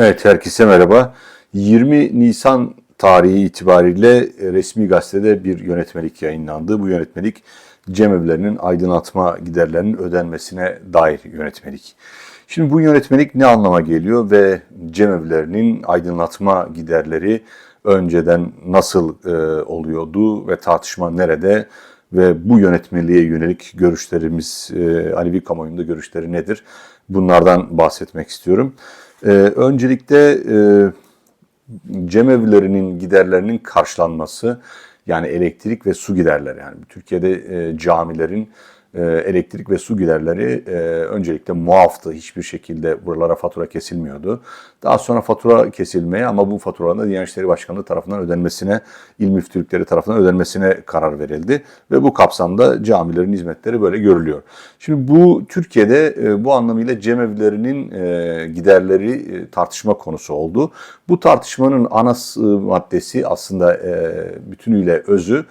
Evet, herkese merhaba. 20 Nisan tarihi itibariyle resmi gazetede bir yönetmelik yayınlandı. Bu yönetmelik cemevlerinin aydınlatma giderlerinin ödenmesine dair yönetmelik. Şimdi bu yönetmelik ne anlama geliyor ve cemevlerinin aydınlatma giderleri önceden nasıl e, oluyordu ve tartışma nerede ve bu yönetmeliğe yönelik görüşlerimiz, e, Alevi kamuoyunda görüşleri nedir? Bunlardan bahsetmek istiyorum. E, öncelikle e, cemevlerinin giderlerinin karşılanması yani elektrik ve su giderleri. Yani Türkiye'de e, camilerin elektrik ve su giderleri e, öncelikle muaftı. Hiçbir şekilde buralara fatura kesilmiyordu. Daha sonra fatura kesilmeye ama bu faturaların da Diyanet İşleri Başkanlığı tarafından ödenmesine, il müftülükleri tarafından ödenmesine karar verildi. Ve bu kapsamda camilerin hizmetleri böyle görülüyor. Şimdi bu Türkiye'de e, bu anlamıyla cemevlerinin e, giderleri tartışma konusu oldu. Bu tartışmanın ana maddesi aslında bütünüyle özü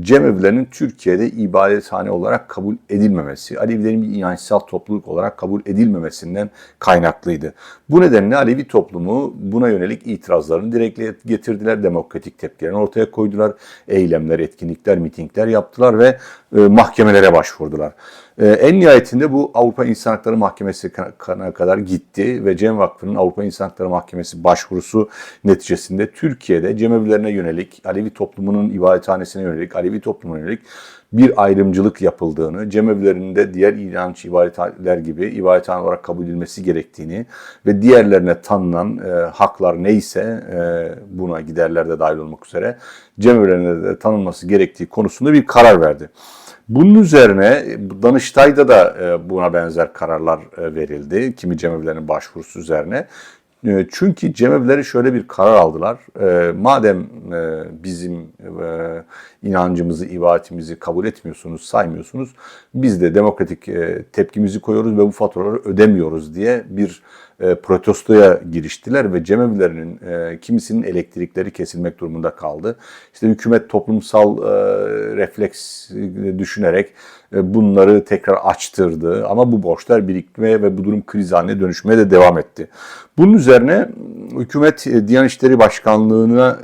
cemevlerinin Türkiye'de ibadethane olarak kabul edilmemesi, Alevilerin bir inançsal topluluk olarak kabul edilmemesinden kaynaklıydı. Bu nedenle Alevi toplumu buna yönelik itirazlarını direkt getirdiler, demokratik tepkilerini ortaya koydular, eylemler, etkinlikler, mitingler yaptılar ve e, mahkemelere başvurdular. E, en nihayetinde bu Avrupa İnsan Hakları Mahkemesi'ne kadar gitti ve Cem Vakfı'nın Avrupa İnsan Hakları Mahkemesi başvurusu neticesinde Türkiye'de cemevlerine yönelik, Alevi toplumunun ibadethanesine yönelik, Alevi toplumuna yönelik bir ayrımcılık yapıldığını, cemevlerinde diğer inanç ibadethaneler gibi ibadethane olarak kabul edilmesi gerektiğini ve diğerlerine tanınan e, haklar neyse e, buna giderler de dahil olmak üzere cemevlerine de tanınması gerektiği konusunda bir karar verdi. Bunun üzerine Danıştay'da da e, buna benzer kararlar e, verildi. Kimi cemevlerinin başvurusu üzerine. E, çünkü cemevleri şöyle bir karar aldılar. Madem bizim inancımızı, ibadetimizi kabul etmiyorsunuz, saymıyorsunuz, biz de demokratik tepkimizi koyuyoruz ve bu faturaları ödemiyoruz diye bir protestoya giriştiler ve cemevlerinin kimisinin elektrikleri kesilmek durumunda kaldı. İşte hükümet toplumsal refleks düşünerek bunları tekrar açtırdı ama bu borçlar birikmeye ve bu durum kriz haline dönüşmeye de devam etti. Bunun üzerine hükümet Diyanet İşleri Başkanlığı'na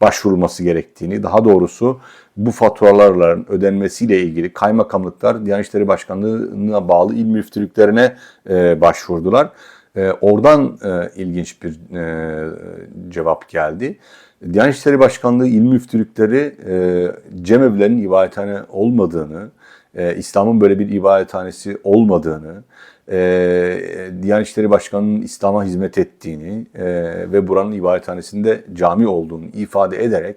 başvurulması gerektiğini, daha doğrusu bu faturaların ödenmesiyle ilgili kaymakamlıklar Diyanet İşleri Başkanlığı'na bağlı il müftülüklerine e, başvurdular. E, oradan e, ilginç bir e, cevap geldi. Diyanet İşleri Başkanlığı il müftülükleri e, cemevlerinin ibadethane olmadığını, e, İslam'ın böyle bir ibadethanesi olmadığını, e, Diyanet İşleri Başkanı'nın İslam'a hizmet ettiğini e, ve buranın ibadethanesinde cami olduğunu ifade ederek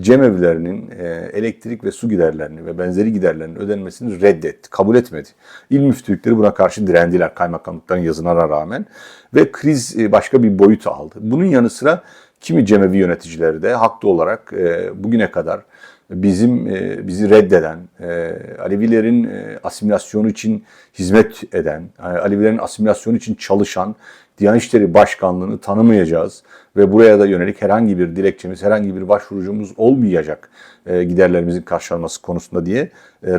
cemevlerinin e, elektrik ve su giderlerini ve benzeri giderlerinin ödenmesini reddetti, kabul etmedi. İl müftülükleri buna karşı direndiler kaymakamlıkların yazılarına rağmen ve kriz e, başka bir boyut aldı. Bunun yanı sıra kimi cemevi yöneticileri de haklı olarak e, bugüne kadar bizim e, bizi reddeden, e, Alevilerin e, asimilasyonu için hizmet eden, yani Alevilerin asimilasyonu için çalışan Diyanet İşleri Başkanlığı'nı tanımayacağız ve buraya da yönelik herhangi bir dilekçemiz, herhangi bir başvurucumuz olmayacak e, giderlerimizin karşılanması konusunda diye e,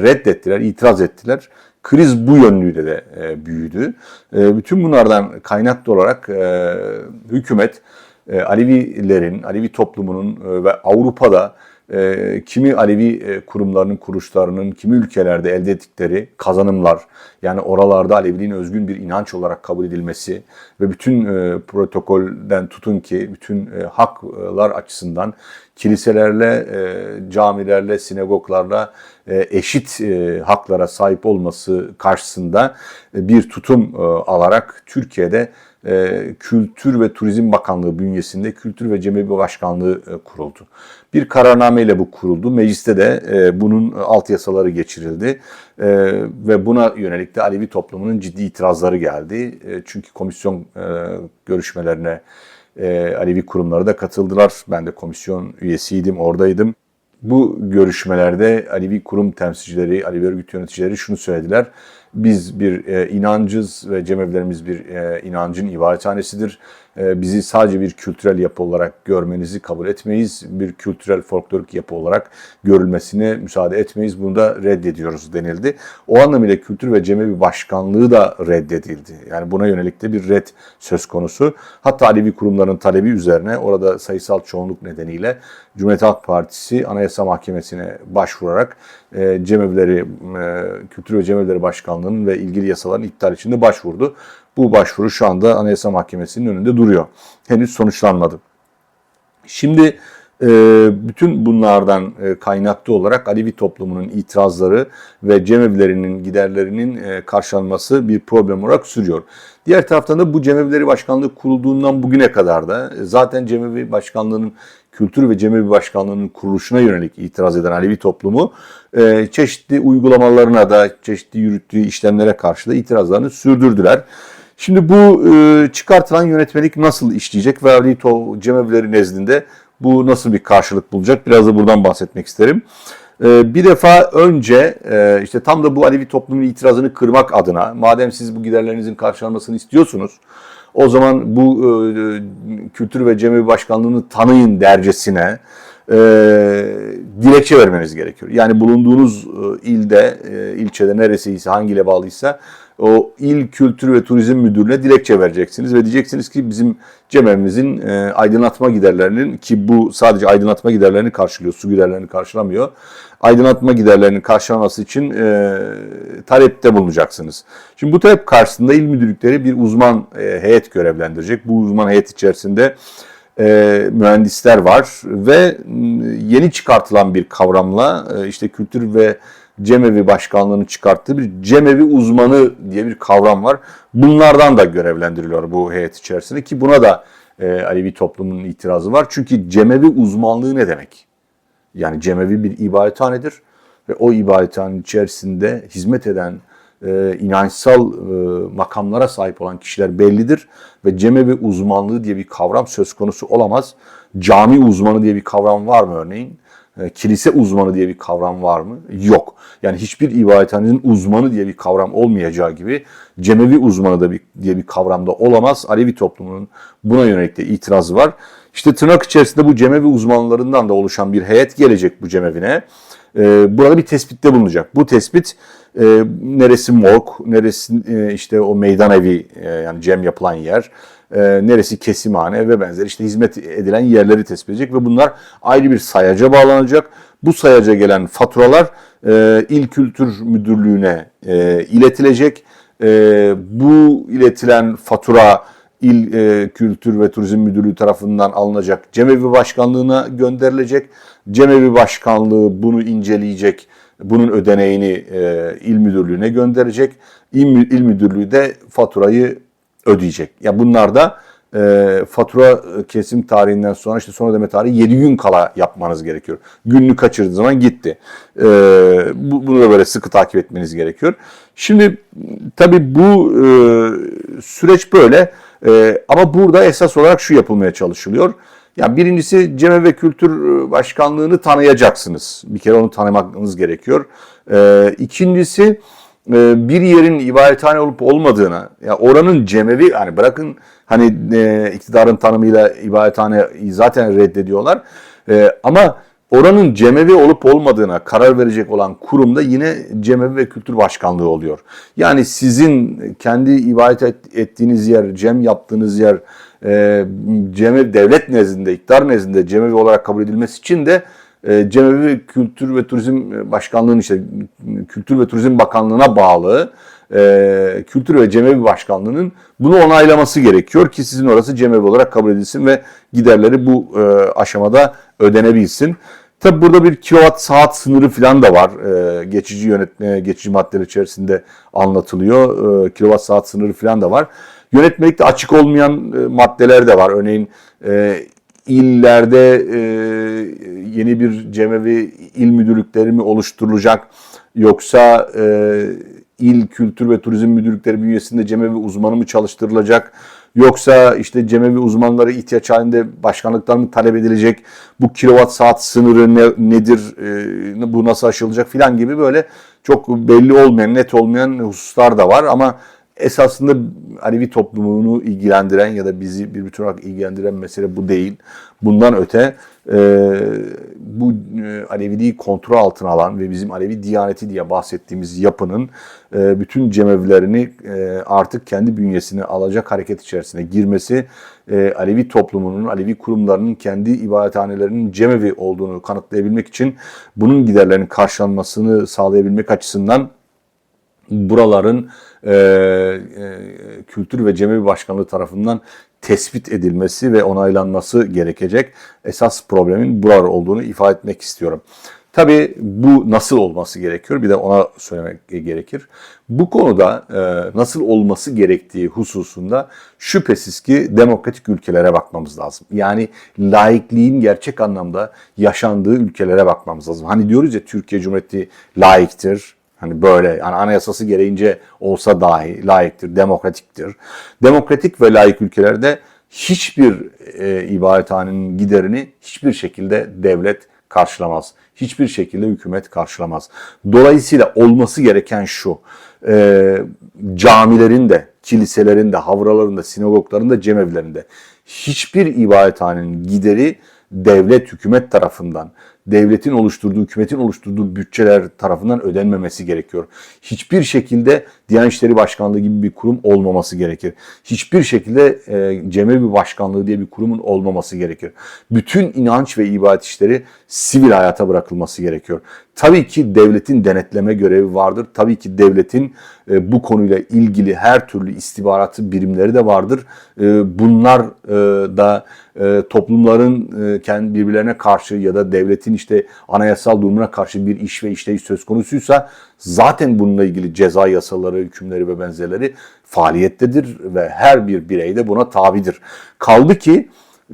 reddettiler, itiraz ettiler. Kriz bu yönlüyle de e, büyüdü. Bütün bunlardan kaynaklı olarak hükümet e, Alevilerin, Alevi toplumunun e, ve Avrupa'da e, kimi Alevi e, kurumlarının, kuruluşlarının, kimi ülkelerde elde ettikleri kazanımlar, yani oralarda Aleviliğin özgün bir inanç olarak kabul edilmesi ve bütün protokolden tutun ki bütün haklar açısından kiliselerle, e, camilerle, sinagoglarla e, eşit e, haklara sahip olması karşısında bir tutum alarak Türkiye'de Kültür ve Turizm Bakanlığı bünyesinde Kültür ve Cemevi Başkanlığı kuruldu. Bir kararnameyle bu kuruldu. Mecliste de bunun alt yasaları geçirildi ve buna yönelik de Alevi toplumunun ciddi itirazları geldi. Çünkü komisyon görüşmelerine e, Alevi kurumları da katıldılar. Ben de komisyon üyesiydim, oradaydım. Bu görüşmelerde Alevi kurum temsilcileri, Alevi örgüt yöneticileri şunu söylediler. Biz bir e, inancız ve cemevlerimiz bir e, inancın ibadethanesidir. E, bizi sadece bir kültürel yapı olarak görmenizi kabul etmeyiz. Bir kültürel folklorik yapı olarak görülmesine müsaade etmeyiz. Bunu da reddediyoruz denildi. O anlamıyla kültür ve cemevi başkanlığı da reddedildi. Yani buna yönelik de bir red söz konusu. Hatta Alevi kurumların talebi üzerine orada sayısal çoğunluk nedeniyle Cumhuriyet Halk Partisi Anayasa Mahkemesi'ne başvurarak e, cemevleri, e, Kültür ve Cemevleri Başkanlığı'nın ve ilgili yasaların iptal için de başvurdu. Bu başvuru şu anda Anayasa Mahkemesi'nin önünde duruyor. Henüz sonuçlanmadı. Şimdi bütün bunlardan e, kaynaklı olarak Alevi toplumunun itirazları ve cemevlerinin giderlerinin e, karşılanması bir problem olarak sürüyor. Diğer taraftan da bu cemevleri başkanlığı kurulduğundan bugüne kadar da zaten cemevi başkanlığının Kültür ve Cemevi Başkanlığı'nın kuruluşuna yönelik itiraz eden Alevi toplumu çeşitli uygulamalarına da çeşitli yürüttüğü işlemlere karşı da itirazlarını sürdürdüler. Şimdi bu çıkartılan yönetmelik nasıl işleyecek ve Alevi cemevleri nezdinde bu nasıl bir karşılık bulacak? Biraz da buradan bahsetmek isterim. Bir defa önce işte tam da bu Alevi toplumun itirazını kırmak adına madem siz bu giderlerinizin karşılanmasını istiyorsunuz o zaman bu Kültür ve Cemevi Başkanlığı'nı tanıyın dercesine dilekçe vermeniz gerekiyor. Yani bulunduğunuz ilde, ilçede neresiyse, hangiyle bağlıysa o il kültür ve turizm müdürlüğüne dilekçe vereceksiniz ve diyeceksiniz ki bizim cemevimizin e, aydınlatma giderlerinin ki bu sadece aydınlatma giderlerini karşılıyor, su giderlerini karşılamıyor. Aydınlatma giderlerinin karşılanması için e, talepte bulunacaksınız. Şimdi bu talep karşısında il müdürlükleri bir uzman e, heyet görevlendirecek. Bu uzman heyet içerisinde e, mühendisler var ve yeni çıkartılan bir kavramla e, işte kültür ve Cemevi Başkanlığı'nın çıkarttığı bir Cemevi uzmanı diye bir kavram var. Bunlardan da görevlendiriliyor bu heyet içerisinde ki buna da e, Alevi toplumunun itirazı var. Çünkü Cemevi uzmanlığı ne demek? Yani Cemevi bir ibadethanedir ve o ibadethanenin içerisinde hizmet eden e, inançsal e, makamlara sahip olan kişiler bellidir ve Cemevi uzmanlığı diye bir kavram söz konusu olamaz. Cami uzmanı diye bir kavram var mı örneğin? E, kilise uzmanı diye bir kavram var mı? Yok. Yani hiçbir ibadethanenin uzmanı diye bir kavram olmayacağı gibi cemevi uzmanı da bir, diye bir kavram da olamaz. Alevi toplumunun buna yönelik de itirazı var. İşte tırnak içerisinde bu cemevi uzmanlarından da oluşan bir heyet gelecek bu cemevine. Ee, burada bir tespitte bulunacak. Bu tespit e, neresi morg, neresi e, işte o meydan evi e, yani cem yapılan yer, e, neresi kesimhane ve benzeri işte hizmet edilen yerleri tespit edecek ve bunlar ayrı bir sayaca bağlanacak. Bu sayaca gelen faturalar e, İl Kültür Müdürlüğü'ne e, iletilecek. E, bu iletilen fatura İl e, Kültür ve Turizm Müdürlüğü tarafından alınacak Cemevi Başkanlığı'na gönderilecek. Cemevi Başkanlığı bunu inceleyecek, bunun ödeneğini e, il müdürlüğüne gönderecek. İl, il müdürlüğü de faturayı ödeyecek. Ya yani bunlar da e, fatura kesim tarihinden sonra işte son ödeme tarihi 7 gün kala yapmanız gerekiyor. Gününü kaçırdığı zaman gitti. E, bu, bunu da böyle sıkı takip etmeniz gerekiyor. Şimdi tabii bu e, süreç böyle e, ama burada esas olarak şu yapılmaya çalışılıyor. Yani birincisi Ceme ve Kültür Başkanlığı'nı tanıyacaksınız. Bir kere onu tanımanız gerekiyor. E, ikincisi e, bir yerin ibadethane olup olmadığına, ya oranın cemevi yani bırakın hani e, iktidarın tanımıyla ibadethane zaten reddediyorlar. E, ama oranın cemevi olup olmadığına karar verecek olan kurumda yine cemevi ve kültür başkanlığı oluyor. Yani sizin kendi ibadet ettiğiniz yer, cem yaptığınız yer e, cemevi devlet nezdinde, iktidar nezdinde cemevi olarak kabul edilmesi için de e, Cemevi Kültür ve Turizm Başkanlığı'nın işte Kültür ve Turizm Bakanlığı'na bağlı e, Kültür ve Cemevi Başkanlığı'nın bunu onaylaması gerekiyor ki sizin orası cemevi olarak kabul edilsin ve giderleri bu e, aşamada ödenebilsin. Tabi burada bir kilowatt saat sınırı falan da var. E, geçici yönetme, geçici maddeler içerisinde anlatılıyor. E, kilowatt saat sınırı falan da var. Yönetmelikte açık olmayan e, maddeler de var. Örneğin e, illerde e, yeni bir cemevi il müdürlükleri mi oluşturulacak yoksa il kültür ve turizm müdürlükleri bünyesinde cemevi uzmanı mı çalıştırılacak Yoksa işte cemevi uzmanları ihtiyaç halinde başkanlıktan mı talep edilecek? Bu kilowatt saat sınırı ne, nedir? Bu nasıl aşılacak filan gibi böyle çok belli olmayan, net olmayan hususlar da var ama esasında Alevi toplumunu ilgilendiren ya da bizi bir bütün olarak ilgilendiren mesele bu değil. Bundan öte e, bu e, Aleviliği kontrol altına alan ve bizim Alevi Diyaneti diye bahsettiğimiz yapının e, bütün cemevlerini e, artık kendi bünyesine alacak hareket içerisine girmesi e, Alevi toplumunun, Alevi kurumlarının kendi ibadethanelerinin cemevi olduğunu kanıtlayabilmek için bunun giderlerinin karşılanmasını sağlayabilmek açısından buraların e, e, Kültür ve Cemevi Başkanlığı tarafından tespit edilmesi ve onaylanması gerekecek. Esas problemin buralar olduğunu ifade etmek istiyorum. Tabii bu nasıl olması gerekiyor bir de ona söylemek gerekir. Bu konuda e, nasıl olması gerektiği hususunda şüphesiz ki demokratik ülkelere bakmamız lazım. Yani laikliğin gerçek anlamda yaşandığı ülkelere bakmamız lazım. Hani diyoruz ya Türkiye Cumhuriyeti laiktir, Hani böyle yani anayasası gereğince olsa dahi layıktır, demokratiktir. Demokratik ve layık ülkelerde hiçbir e, ibadethanenin giderini hiçbir şekilde devlet karşılamaz. Hiçbir şekilde hükümet karşılamaz. Dolayısıyla olması gereken şu. E, camilerin de, kiliselerin de, havraların da, sinagogların da, cemevlerinde hiçbir ibadethanenin gideri devlet, hükümet tarafından devletin oluşturduğu, hükümetin oluşturduğu bütçeler tarafından ödenmemesi gerekiyor. Hiçbir şekilde Diyanet İşleri Başkanlığı gibi bir kurum olmaması gerekir. Hiçbir şekilde e, Cemevi Başkanlığı diye bir kurumun olmaması gerekir. Bütün inanç ve ibadet işleri sivil hayata bırakılması gerekiyor. Tabii ki devletin denetleme görevi vardır. Tabii ki devletin e, bu konuyla ilgili her türlü istihbaratı birimleri de vardır. E, bunlar e, da e, toplumların e, kendi birbirlerine karşı ya da devletin işte anayasal durumuna karşı bir iş ve işleyiş söz konusuysa zaten bununla ilgili ceza yasaları, hükümleri ve benzerleri faaliyettedir ve her bir birey de buna tabidir. Kaldı ki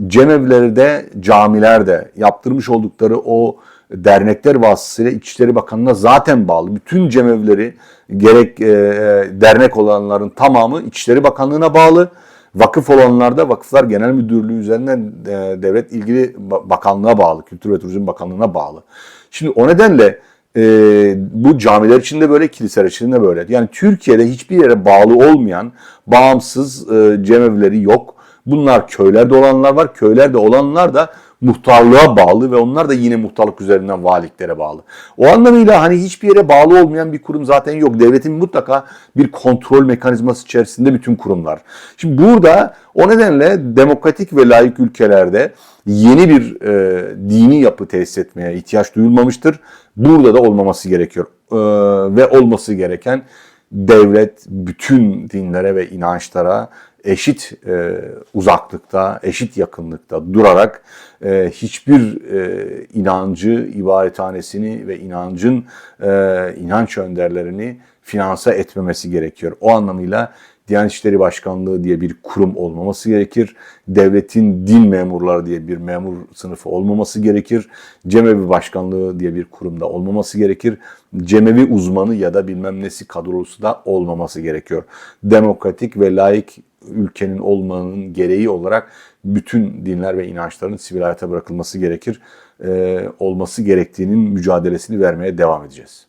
cemevleri de camiler de yaptırmış oldukları o dernekler vasıtasıyla İçişleri Bakanlığı'na zaten bağlı. Bütün cemevleri gerek e, dernek olanların tamamı İçişleri Bakanlığı'na bağlı. Vakıf olanlar da Vakıflar Genel Müdürlüğü üzerinden e, devlet ilgili bakanlığa bağlı, Kültür ve Turizm Bakanlığı'na bağlı. Şimdi o nedenle e, bu camiler için de böyle, kiliseler için de böyle. Yani Türkiye'de hiçbir yere bağlı olmayan bağımsız e, cemevleri yok. Bunlar köylerde olanlar var. Köylerde olanlar da muhtarlığa bağlı ve onlar da yine muhtarlık üzerinden valiliklere bağlı. O anlamıyla hani hiçbir yere bağlı olmayan bir kurum zaten yok. Devletin mutlaka bir kontrol mekanizması içerisinde bütün kurumlar. Şimdi burada o nedenle demokratik ve layık ülkelerde yeni bir e, dini yapı tesis etmeye ihtiyaç duyulmamıştır. Burada da olmaması gerekiyor. E, ve olması gereken devlet bütün dinlere ve inançlara eşit e, uzaklıkta, eşit yakınlıkta durarak e, hiçbir e, inancı, ibadethanesini ve inancın e, inanç önderlerini finansa etmemesi gerekiyor. O anlamıyla Diyanet İşleri Başkanlığı diye bir kurum olmaması gerekir. Devletin din memurları diye bir memur sınıfı olmaması gerekir. Cemevi Başkanlığı diye bir kurumda olmaması gerekir. Cemevi uzmanı ya da bilmem nesi kadrosu da olmaması gerekiyor. Demokratik ve layık ülkenin olmanın gereği olarak bütün dinler ve inançların sivil hayata bırakılması gerekir. Ee, olması gerektiğinin mücadelesini vermeye devam edeceğiz.